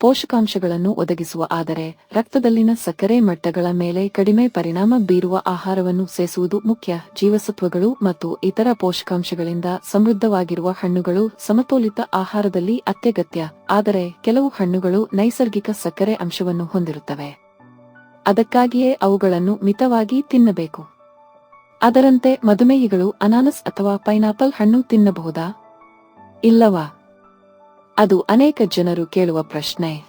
ಪೋಷಕಾಂಶಗಳನ್ನು ಒದಗಿಸುವ, ಆದರೆ ರಕ್ತದಲ್ಲಿನ ಸಕ್ಕರೆ ಮಟ್ಟಗಳ ಮೇಲೆ ಕಡಿಮೆ ಪರಿಣಾಮ ಬೀರುವ ಆಹಾರವನ್ನು ಸೇಸುವುದು ಮುಖ್ಯ. ಜೀವಸತ್ವಗಳು ಮತ್ತು ಇತರ ಪೋಷಕಾಂಶಗಳಿಂದ ಸಮೃದ್ಧವಾಗಿರುವ ಹಣ್ಣುಗಳು ಸಮತೋಲಿತ ಆಹಾರದಲ್ಲಿ ಅತ್ಯಗತ್ಯ, ಆದರೆ ಕೆಲವು ಹಣ್ಣುಗಳು ನೈಸರ್ಗಿಕ ಸಕ್ಕರೆ ಅಂಶವನ್ನು ಹೊಂದಿರುತ್ತವೆ. ಅದಕ್ಕಾಗಿಯೇ ಅವುಗಳನ್ನು ಮಿತವಾಗಿ ತಿನ್ನಬೇಕು. ಅದರಂತೆ ಮಧುಮೇಹಿಗಳು, ಅನಾನಸ್ ಅಥವಾ ಪೈನಾಪಲ್ ಹಣ್ಣು ತಿನ್ನಬಹುದಾ? ಇಲ್ಲವಾ? ಅದು ಅನೇಕ ಜನರು ಕೇಳುವ ಪ್ರಶ್ನೆ.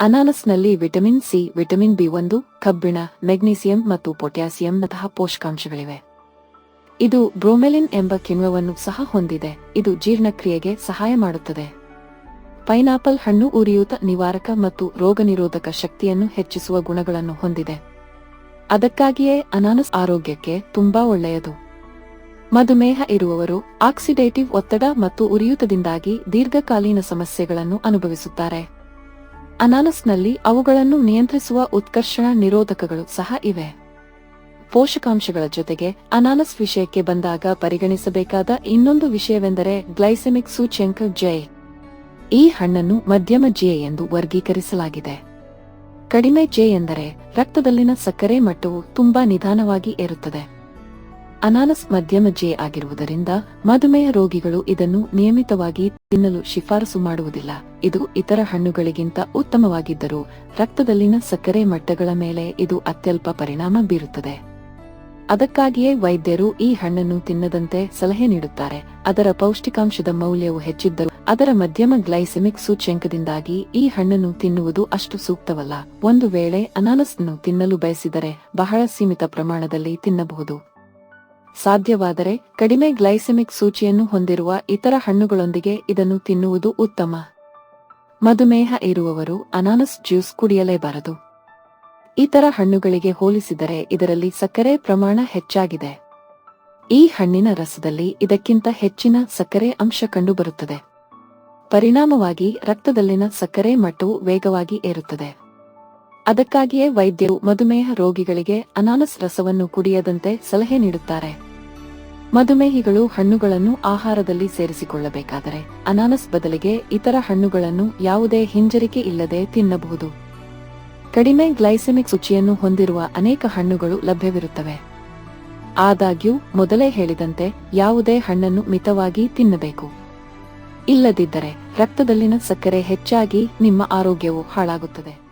ಅನಾನಸ್ನಲ್ಲಿ ವಿಟಮಿನ್ ಸಿ, ವಿಟಮಿನ್ ಬಿ ಒಂದು, ಕಬ್ಬಿಣ, ಮೆಗ್ನೀಸಿಯಂ ಮತ್ತು ಪೊಟ್ಯಾಸಿಯಂನಂತಹ ಪೋಷಕಾಂಶಗಳಿವೆ. ಇದು ಬ್ರೋಮೆಲಿನ್ ಎಂಬ ಕಿಣ್ವವನ್ನು ಸಹ ಹೊಂದಿದೆ. ಇದು ಜೀರ್ಣಕ್ರಿಯೆಗೆ ಸಹಾಯ ಮಾಡುತ್ತದೆ. ಪೈನಾಪಲ್ ಹಣ್ಣು ಉರಿಯೂತ ನಿವಾರಕ ಮತ್ತು ರೋಗನಿರೋಧಕ ಶಕ್ತಿಯನ್ನು ಹೆಚ್ಚಿಸುವ ಗುಣಗಳನ್ನು ಹೊಂದಿದೆ. ಅದಕ್ಕಾಗಿಯೇ ಅನಾನಸ್ ಆರೋಗ್ಯಕ್ಕೆ ತುಂಬಾ ಒಳ್ಳೆಯದು. ಮಧುಮೇಹ ಇರುವವರು ಆಕ್ಸಿಡೇಟಿವ್ ಒತ್ತಡ ಮತ್ತು ಉರಿಯೂತದಿಂದಾಗಿ ದೀರ್ಘಕಾಲೀನ ಸಮಸ್ಯೆಗಳನ್ನು ಅನುಭವಿಸುತ್ತಾರೆ. ಅನಾನಸ್ನಲ್ಲಿ ಅವುಗಳನ್ನು ನಿಯಂತ್ರಿಸುವ ಉತ್ಕರ್ಷಣ ನಿರೋಧಕಗಳು ಸಹ ಇವೆ. ಪೋಷಕಾಂಶಗಳ ಜೊತೆಗೆ ಅನಾನಸ್ ವಿಷಯಕ್ಕೆ ಬಂದಾಗ ಪರಿಗಣಿಸಬೇಕಾದ ಇನ್ನೊಂದು ವಿಷಯವೆಂದರೆ ಗ್ಲೈಸೆಮಿಕ್ ಸೂಚ್ಯಂಕ ಜೈ ಈ ಹಣ್ಣನ್ನು ಮಧ್ಯಮ ಜೆ ಎಂದು ವರ್ಗೀಕರಿಸಲಾಗಿದೆ. ಕಡಿಮೆ ಜೆ ಎಂದರೆ ರಕ್ತದಲ್ಲಿನ ಸಕ್ಕರೆ ಮಟ್ಟವು ತುಂಬಾ ನಿಧಾನವಾಗಿ ಏರುತ್ತದೆ. ಅನಾನಸ್ ಮಧ್ಯಮ ಜೆ ಆಗಿರುವುದರಿಂದ ಮಧುಮೇಹ ರೋಗಿಗಳು ಇದನ್ನು ನಿಯಮಿತವಾಗಿ ತಿನ್ನಲು ಶಿಫಾರಸು ಮಾಡುವುದಿಲ್ಲ. ಇದು ಇತರ ಹಣ್ಣುಗಳಿಗಿಂತ ಉತ್ತಮವಾಗಿದ್ದರೂ ರಕ್ತದಲ್ಲಿನ ಸಕ್ಕರೆ ಮಟ್ಟಗಳ ಮೇಲೆ ಇದು ಅತ್ಯಲ್ಪ ಪರಿಣಾಮ ಬೀರುತ್ತದೆ. ಅದಕ್ಕಾಗಿಯೇ ವೈದ್ಯರು ಈ ಹಣ್ಣನ್ನು ತಿನ್ನದಂತೆ ಸಲಹೆ ನೀಡುತ್ತಾರೆ. ಅದರ ಪೌಷ್ಟಿಕಾಂಶದ ಮೌಲ್ಯವು ಹೆಚ್ಚಿದ್ದರೂ ಅದರ ಮಧ್ಯಮ ಗ್ಲೈಸೆಮಿಕ್ ಸೂಚ್ಯಂಕದಿಂದಾಗಿ ಈ ಹಣ್ಣನ್ನು ತಿನ್ನುವುದು ಅಷ್ಟು ಸೂಕ್ತವಲ್ಲ. ಒಂದು ವೇಳೆ ಅನಾನಸ್ನ್ನು ತಿನ್ನಲು ಬಯಸಿದರೆ ಬಹಳ ಸೀಮಿತ ಪ್ರಮಾಣದಲ್ಲಿ ತಿನ್ನಬಹುದು. ಸಾಧ್ಯವಾದರೆ ಕಡಿಮೆ ಗ್ಲೈಸೆಮಿಕ್ ಸೂಚಿಯನ್ನು ಹೊಂದಿರುವ ಇತರ ಹಣ್ಣುಗಳೊಂದಿಗೆ ಇದನ್ನು ತಿನ್ನುವುದು ಉತ್ತಮ. ಮಧುಮೇಹ ಇರುವವರು ಅನಾನಸ್ ಜ್ಯೂಸ್ ಕುಡಿಯಲೇಬಾರದು. ಇತರ ಹಣ್ಣುಗಳಿಗೆ ಹೋಲಿಸಿದರೆ ಇದರಲ್ಲಿ ಸಕ್ಕರೆ ಪ್ರಮಾಣ ಹೆಚ್ಚಾಗಿದೆ. ಈ ಹಣ್ಣಿನ ರಸದಲ್ಲಿ ಇದಕ್ಕಿಂತ ಹೆಚ್ಚಿನ ಸಕ್ಕರೆ ಅಂಶ ಕಂಡುಬರುತ್ತದೆ. ಪರಿಣಾಮವಾಗಿ ರಕ್ತದಲ್ಲಿನ ಸಕ್ಕರೆ ಮಟ್ಟವು ವೇಗವಾಗಿ ಏರುತ್ತದೆ. ಅದಕ್ಕಾಗಿಯೇ ವೈದ್ಯರು ಮಧುಮೇಹ ರೋಗಿಗಳಿಗೆ ಅನಾನಸ್ ರಸವನ್ನು ಕುಡಿಯದಂತೆ ಸಲಹೆ ನೀಡುತ್ತಾರೆ. ಮಧುಮೇಹಿಗಳು ಹಣ್ಣುಗಳನ್ನು ಆಹಾರದಲ್ಲಿ ಸೇರಿಸಿಕೊಳ್ಳಬೇಕಾದರೆ ಅನಾನಸ್ ಬದಲಿಗೆ ಇತರ ಹಣ್ಣುಗಳನ್ನು ಯಾವುದೇ ಹಿಂಜರಿಕೆ ಇಲ್ಲದೆ ತಿನ್ನಬಹುದು. ಕಡಿಮೆ ಗ್ಲೈಸೆಮಿಕ್ ಸೂಚಿಯನ್ನು ಹೊಂದಿರುವ ಅನೇಕ ಹಣ್ಣುಗಳು ಲಭ್ಯವಿರುತ್ತವೆ. ಆದಾಗ್ಯೂ, ಮೊದಲೇ ಹೇಳಿದಂತೆ ಯಾವುದೇ ಹಣ್ಣನ್ನು ಮಿತವಾಗಿ ತಿನ್ನಬೇಕು. ಇಲ್ಲದಿದ್ದರೆ, ರಕ್ತದಲ್ಲಿನ ಸಕ್ಕರೆ ಹೆಚ್ಚಾಗಿ ನಿಮ್ಮ ಆರೋಗ್ಯವು ಹಾಳಾಗುತ್ತದೆ.